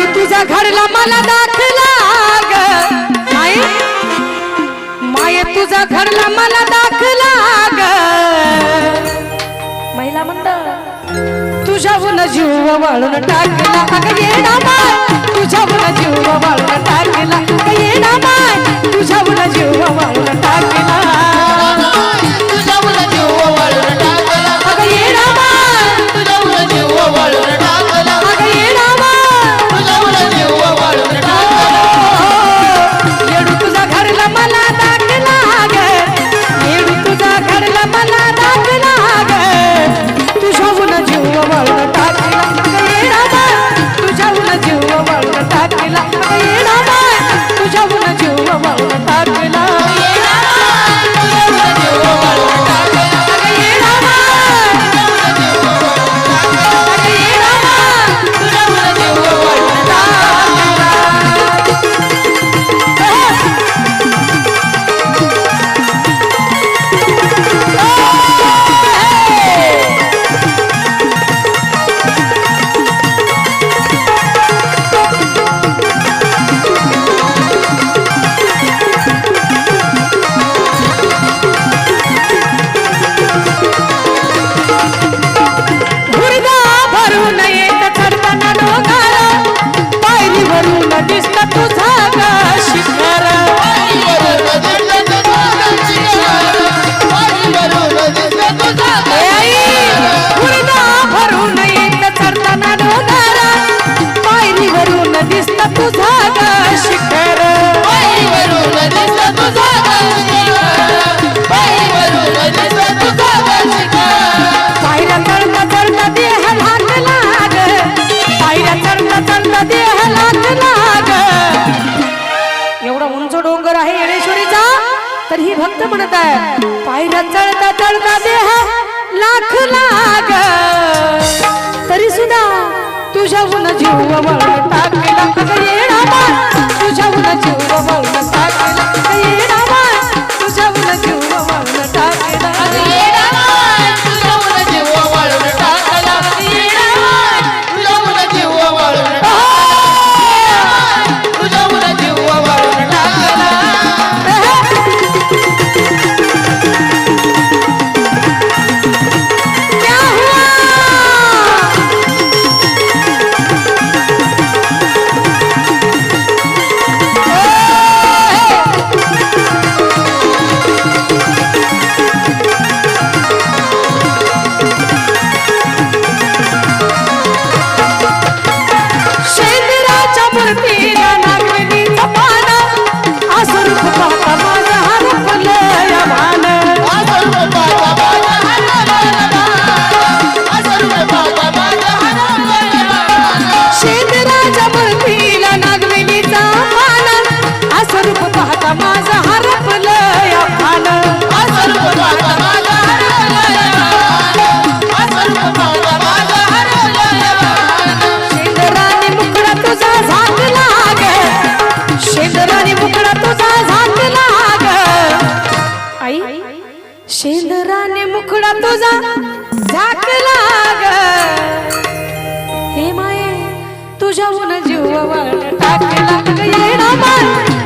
तू तुझ्या घरला मला दाखला माये? तुझ्या घरला मला दाखला ग महिला म्हणत तुझ्या जीव वाळून टाकला.「いない」तर ही भक्त म्हणत आहे पायऱ्या चढता चढता देह लाख लाग. तरी सुद्धा तुझ्याहून जीव वळता टाकला गुण तुझ्याहून जीव वळता टाकला झाकला ग हे माये तुझ्याहून जीव वळण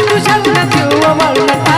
तुझ्याहून जीव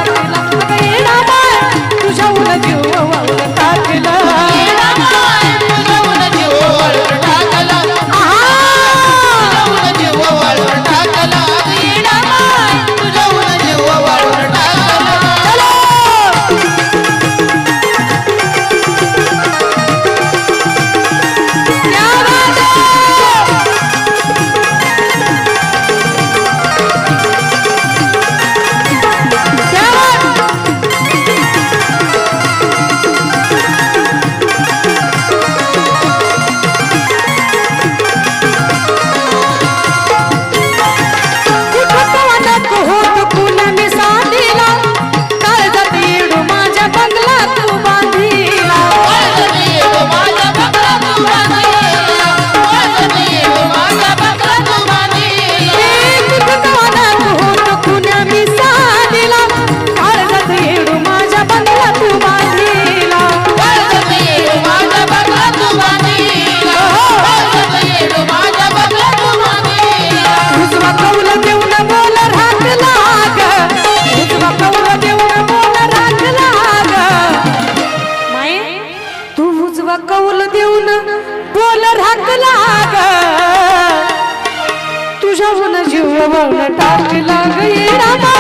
जीव शिव टाकला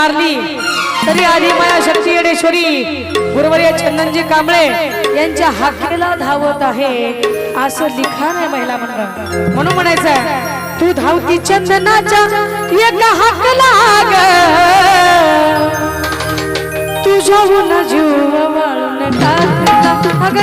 मारली. तरी आधी माया शक्ती येडेश्वरी गुरुवर्य चंदनजी कांबळे यांच्या हाकेला धावत आहे. असं लिखाण आहे महिला मंडळ. म्हणून म्हणायचं तू धावती चंदनाच्या एका हाकला ग तुझ्या जीव वाळून टाकला. अगं